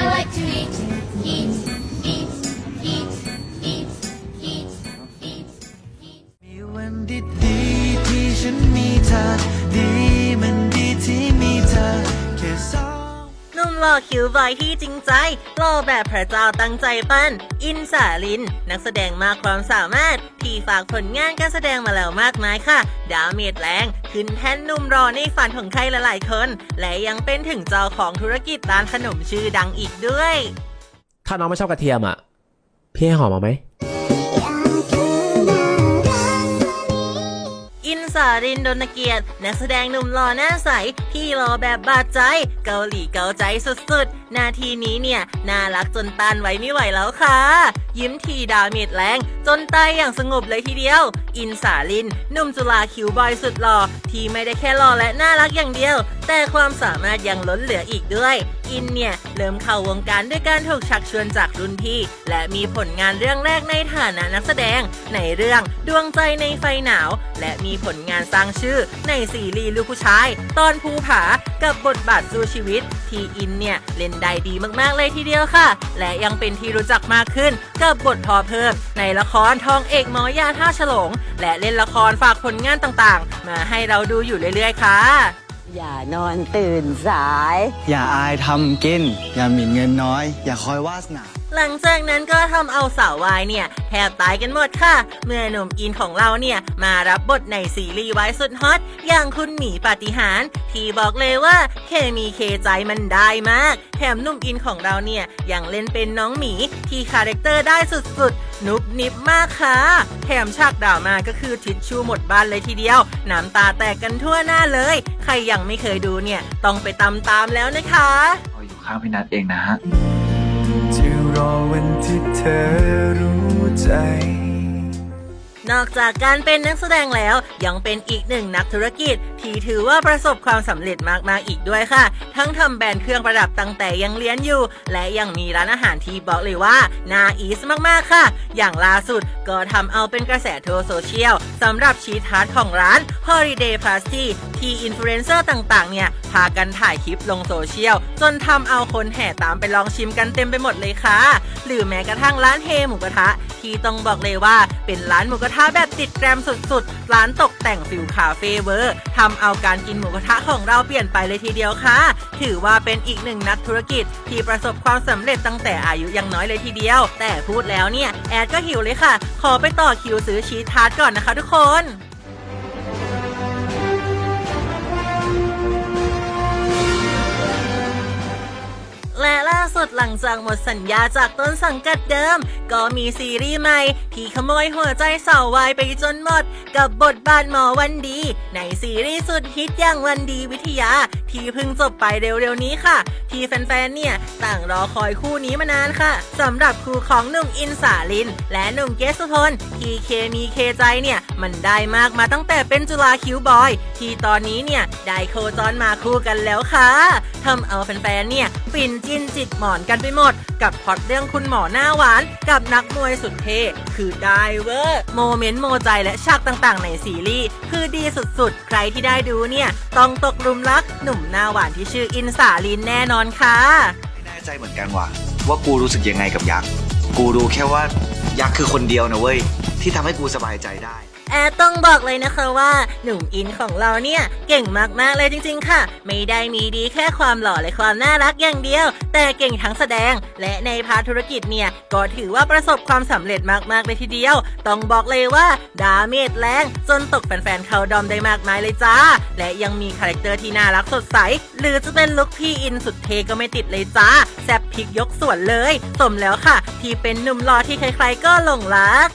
I like to eat, eat, eat, eat, eat, eat, eat, eat. มีวันดีๆที่ฉันมีเธอ ดี นุ่มหล่อคิวบอยที่จริงใจหล่อแบบพระเจ้าตั้งใจปั้น อินสาลิน นักแสดงมากความสามารถ ที่ฝากผลงานการแสดงมาแล้วมากมายค่ะ ดาวเมดแรง ขึ้นแท่นนุ่มรอในฝันของใครหลายๆคน และยังเป็นถึงเจ้าของธุรกิจร้านขนมชื่อดังอีกด้วย ถ้าน้องไม่ชอบกระเทียมอะ พี่ให้หอมมาไหม สารินดนเกียรตินักแสดงหนุ่มหล่อหน้าใส ที่รอแบบบาดใจ เกาหลีเกาใจสุดๆ นาทีนี้เนี่ย น่ารักจนต้านไว้ไม่ไหวแล้วค่ะ ยิ้มทีดาเม็ดแรง จนตายอย่างสงบเลยทีเดียว อินสาลินหนุ่มจุฬาคิวบอยสุดหล่อที่ไม่ได้แค่หล่อและน่ารักอย่างเดียว แต่ความสามารถยังล้นเหลืออีกด้วย อินเนี่ย เริ่มเข้าวงการด้วยการถูกชักชวนจากรุ่นพี่ และมีผลงานเรื่องแรกในฐานะนักแสดง ในเรื่องดวงใจในไฟหนาว และมีผลงานสร้างชื่อในซีรีส์ลูกผู้ชาย ตอนภูผากับบทบาทสู้ชีวิต ที่อินเนี่ย เล่นได้ดีมากๆเลยทีเดียวค่ะ และยังเป็นที่รู้จักมากขึ้นกับบทพอเพิ่ม ในละครทองเอกหมอยาท่าฉลง และเล่นละครฝากผลงานต่างๆ มาให้เราดูอยู่เรื่อยๆค่ะ อย่านอนตื่นสาย อย่าอายทำกิน อย่าหมิ่นเงินน้อย อย่าคอยวาสนา หลังจากนั้นก็ทำเอาสาววายเนี่ยแทบตายกันหมดค่ะ เมื่อหนุ่มอินของเราเนี่ยมารับบทในซีรีส์วายสุดฮอต อย่างคุณหมีปาฏิหาริย์ที่บอกเลยว่าเคมีเคใจมันได้มาก แถมหนุ่มอินของเราเนี่ยยังเล่นเป็นน้องหมีที่คาแรคเตอร์ได้สุดๆ นุบนิบมากค่ะ แถมฉากด่ามาก็คือทิชชู่หมดบ้านเลยทีเดียว น้ำตาแตกกันทั่วหน้าเลย ใครยังไม่เคยดูเนี่ย ต้องไปตามตามๆแล้วนะคะเราอยู่ข้างพี่นัทเองนะฮะจะรอวันที่เธอรู้ใจ นอกจากการเป็นนักแสดงแล้ว ยังเป็นอีกหนึ่งนักธุรกิจ ที่ถือว่าประสบความสำเร็จมากๆอีกด้วยค่ะ ทั้งทำแบรนด์เครื่องประดับตั้งแต่ยังเรียนอยู่ และยังมีร้านอาหารที่บอกเลยว่าน่าอีสมากๆค่ะ อย่างล่าสุดก็ทำเอาเป็นกระแสทั่วโซเชียล สำหรับชีทาร์ทของร้าน Holiday Party ที่อินฟลูเอนเซอร์ต่างๆ เนี่ย พากันถ่ายคลิปลงโซเชียล จนทำเอาคนแห่ตามไปลองชิมกันเต็มไปหมดเลยค่ะ หรือแม้กระทั่งร้านเฮหมูกระทะ ที่ต้องบอกเลยว่าเป็นร้านหมูกระทะแบบติดแกรมสุดๆ ร้านตกแต่งฟิลคาเฟ่เวอร์ทำเอาการกินหมูกระทะของเราเปลี่ยนไปเลยทีเดียวค่ะ ถือว่าเป็นอีกหนึ่งนักธุรกิจที่ประสบความสำเร็จตั้งแต่อายุยังน้อยเลยทีเดียว แต่พูดแล้วเนี่ยแอดก็หิวเลยค่ะ ขอไปต่อคิวซื้อชีสทาร์ตก่อนนะคะทุกคน สุดหลังจากหมดสัญญาจากต้นสังกัดเดิม ก็มีซีรีส์ใหม่ ที่ขโมยหัวใจสาววายไปจนหมด กับบทบาทหมอวันดี ในซีรีส์สุดฮิตอย่างวันดีวิทยา ที่เพิ่งจบไปเร็วๆนี้ค่ะ ที่แฟนๆเนี่ยต่างรอคอยคู่นี้มานานค่ะสำหรับคู่ของหนุ่มอินสาลิน และหนุ่มเกสุพลที่เคมีเคใจเนี่ยมันได้มากมาตั้งแต่เป็นจุฬาคิวบอย ที่ตอนนี้เนี่ยได้โคจรมาคู่กันแล้วค่ะทำเอาแฟนๆเนี่ยฟินจินจิตหมอนกันไปหมด กับพอตเรื่องคุณหมอหน้าหวาน กับนักมวยสุดเท่คือได้เวอร์โมเมนต์โมใจและฉากต่างๆ ในซีรีส์คือดีสุดๆ ใครที่ได้ดูเนี่ย ต้องตกหลุมรักหนุ่มหน้าหวานที่ชื่ออินสาลินแน่นอนค่ะไม่แน่ใจเหมือนกันว่ะว่ากูรู้สึกยังไงกับยักษ์กูรู้แค่ว่ายักษ์คือคนเดียวนะเว้ยที่ทำให้กูสบายใจได้ แอดต้องบอกเลยนะคะว่าหนุ่มอินของเราเนี่ยเก่งมากๆเลยจริง ๆ ค่ะ ไม่ได้มีดีแค่ความหล่อและความน่ารักอย่างเดียว แต่เก่งทั้งแสดง และในพาธุรกิจเนี่ยก็ถือว่าประสบความสำเร็จมากๆเลยทีเดียว ต้องบอกเลยว่าดาเมจแรงจนตกแฟนๆเขาดอมได้มากมายเลยจ้า และยังมีคาแรคเตอร์ที่น่ารักสดใส หรือจะเป็นลุคพี่อินสุดเทก็ไม่ติดเลยจ้าแซบพริกยกส่วนเลย สมแล้วค่ะ ที่เป็นหนุ่มหล่อที่ใครๆก็หลงรัก